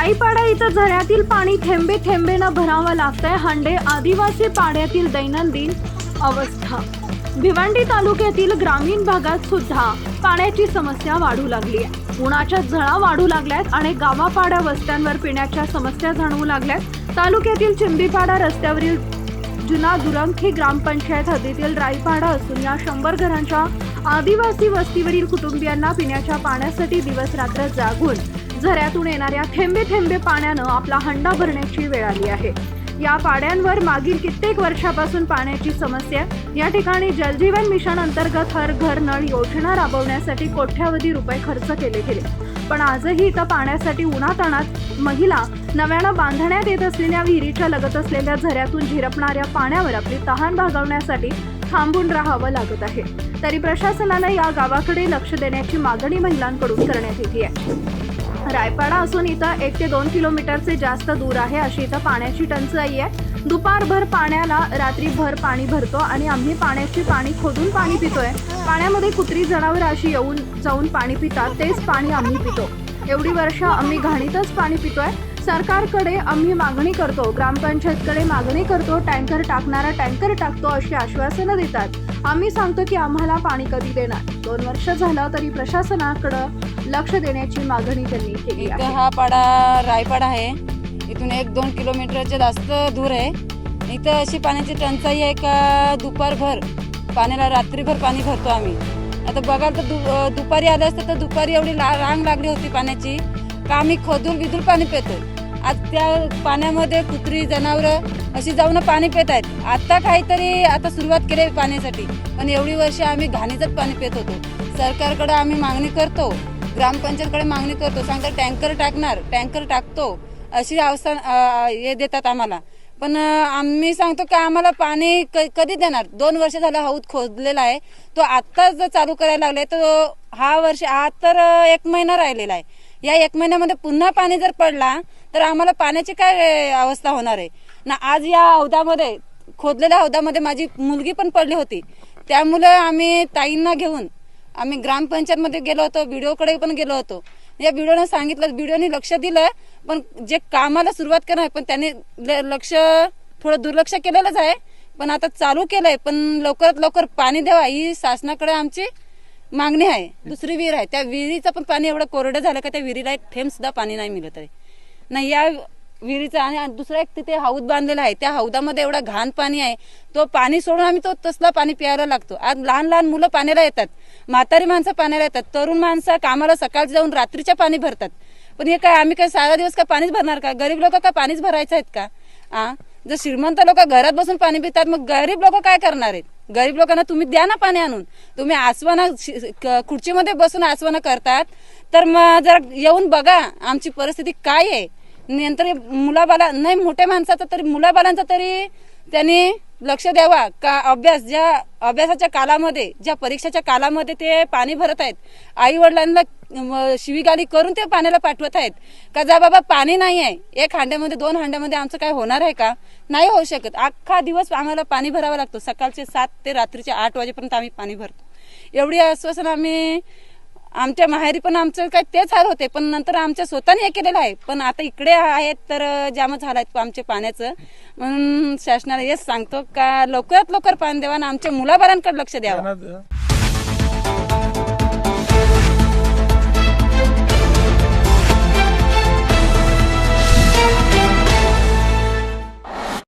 झऱ्यातील पाणी थेंबे थेंबेनं भरावं लागतंय. हंडे आदिवासी पाड्यातील दैनंदिन अवस्था. भिवंडी तालुक्यातील ग्रामीण भागात सुद्धा पाण्याची समस्या वाढू लागली आहे उन्हाच्या झळा वाढू लागल्यात आणि गावापाड्या वस्त्यांवर पिण्याच्या समस्या जाणवू लागल्यात. तालुक्यातील चिंबीपाडा रस्त्यावरील जुना दुरंग ग्रामपंचायत हद्दीतील राईपाडा असून या शंभर घरांच्या आदिवासी वस्तीवरील कुटुंबियांना पिण्याच्या पाण्यासाठी दिवस रात्र जागून झऱ्यातून येणाऱ्या थेंबे थेंबे पाण्यानं आपला हंडा भरण्याची वेळ आली आहे. या पाड्यांवर मागील कित्येक वर्षापासून पाण्याची समस्या या ठिकाणी जलजीवन मिशन अंतर्गत हर घर नळ योजना राबवण्यासाठी कोट्यावधी रुपये खर्च केले गेले. पण आजही इथं पाण्यासाठी उन्हाताणात महिला नव्यानं बांधण्यात येत असलेल्या विहिरीच्या लगत असलेल्या झऱ्यातून झिरपणाऱ्या पाण्यावर आपली तहान भागवण्यासाठी थांबून राहावं लागत आहे. तरी प्रशासनानं या गावाकडे लक्ष देण्याची मागणी महिलांकडून करण्यात येते आहे. रायपाडा असून इथं एक ते दोन किलोमीटरचे जास्त दूर आहे. अशी इथं पाण्याची टंचाई आहे. दुपारभर पाण्याला रात्रीभर पाणी भरतो आणि आम्ही पाण्याची पाणी खोदून पाणी पितोय. पाण्यामध्ये कुत्री जनावर अशी येऊन जाऊन पाणी पितात. तेच पाणी आम्ही पितो. एवढी वर्ष आम्ही घाणीतच पाणी पितोय. सरकारकडे आम्ही मागणी करतो ग्रामपंचायतकडे मागणी करतो टँकर टाकणारा टँकर टाकतो अशी आश्वासनं देतात. आम्ही सांगतो की आम्हाला पाणी कधी देणार. दोन वर्ष झालं तरी प्रशासनाकडं लक्ष देण्याची मागणी त्यांनी केली इथं आहे. हा पाडा रायपाडा आहे. इथून एक दोन किलोमीटरचे जास्त दूर आहे. इथं अशी पाण्याची टंचाई आहे का? दुपारभर पाण्याला रात्रीभर पाणी भरतो आम्ही. आता बघाल तर दु दुपारी आलं असतं तर दुपारी एवढी ला रांग लागली होती पाण्याची. का आम्ही खोदून बिदून पाणी पितो आज त्या पाण्यामध्ये कुत्री जनावरं अशी जाऊन पाणी पित आहेत. आता काहीतरी आता सुरुवात केली आहे पाण्यासाठी. पण एवढी वर्ष आम्ही घाणीचंच पाणी पित होतो. सरकारकडे आम्ही मागणी करतो ग्रामपंचायतकडे मागणी करतो. सांगतात टँकर टाकणार टँकर टाकतो. अशी अवस्था हे देतात आम्हाला. पण आम्ही सांगतो की आम्हाला पाणी क- कधी देणार? दोन वर्ष झालं हौद खोदलेला आहे. तो आत्ताच जर चालू करायला लागलाय तर हा वर्ष हा तर एक महिना राहिलेला आहे. या एक महिन्यामध्ये पुन्हा पाणी जर पडला तर आम्हाला पाण्याची काय अवस्था होणार आहे? ना आज या हौदामध्ये खोदलेल्या हौदामध्ये माझी मुलगी पण पडली होती. त्यामुळे आम्ही ताईंना घेऊन आम्ही ग्रामपंचायतमध्ये गेलो होतो व्हिडिओकडे पण गेलो होतो. या व्हिडिओने सांगितलं व्हिडिओने लक्ष दिलं पण जे कामाला सुरुवात करणार पण त्याने ल- लक्ष थोडं दुर्लक्ष केलेलंच आहे. पण आता चालू केलंय पण लवकरात लवकर पाणी द्यावा ही शासनाकडे आमची मागणी आहे. दुसरी विहीर आहे. त्या विहिरीचं पण पाणी एवढं कोरडं झालं का त्या विहिरीला एक थेंब सुद्धा पाणी नाही मिळत आहे. नाही या विहिरीचा आणि दुसरा एक तिथे हौद बांधलेला आहे. त्या हौदामध्ये एवढा घाण पाणी आहे. तो पाणी सोडून आम्ही तो तसला पाणी प्यायला लागतो. आज लहान लहान मुलं पाण्याला येतात. म्हातारी माणसं पाण्याला येतात. तरुण माणसं कामाला सकाळी जाऊन रात्रीच्या पाणी भरतात. पण हे काय आम्ही काय सारा दिवस का पाणीच भरणार का? गरीब लोक का पाणीच भरायचं आहेत का? आ? जर श्रीमंत लोक घरात बसून पाणी पितात मग गरीब लोक काय करणार आहेत? गरीब लोकांना तुम्ही द्या ना पाणी आणून. तुम्ही आसवाना शि- क- खुर्चीमध्ये बसून आसवाना करतात. तर मग जरा येऊन बघा आमची परिस्थिती काय आहे. नंतर मुलाबाला नाही मोठ्या माणसाचं तरी मुलाबालांचा तरी त्यांनी लक्ष द्यावा. का अभ्यास ज्या अभ्यासाच्या कालामध्ये ज्या परीक्षेच्या कालामध्ये ते पाणी भरत आहेत आई वडिलांना शिवीगाली करून ते पाण्याला पाठवत आहेत. का जा बाबा पाणी नाही आहे एक हांड्यामध्ये दोन हांड्यामध्ये आमचं काय होणार आहे का? नाही होऊ शकत. अख्खा दिवस आम्हाला पाणी भरावं लागतो. सकाळचे सात ते रात्रीचे आठ वाजेपर्यंत आम्ही पाणी भरतो. एवढी आश्वासन आम्ही आमच्या माहेरी पण आमचं काय तेच हाल होते पण नंतर आमच्या स्वतःने हे केलेलं आहे. पण आता इकडे आहेत तर जाम झालायत आमच्या पाण्याचं. म्हणून शासनाला हेच सांगतो का लवकरात लवकर पाणी द्यावा आणि आमच्या मुलाबाळांकडे लक्ष द्यावं.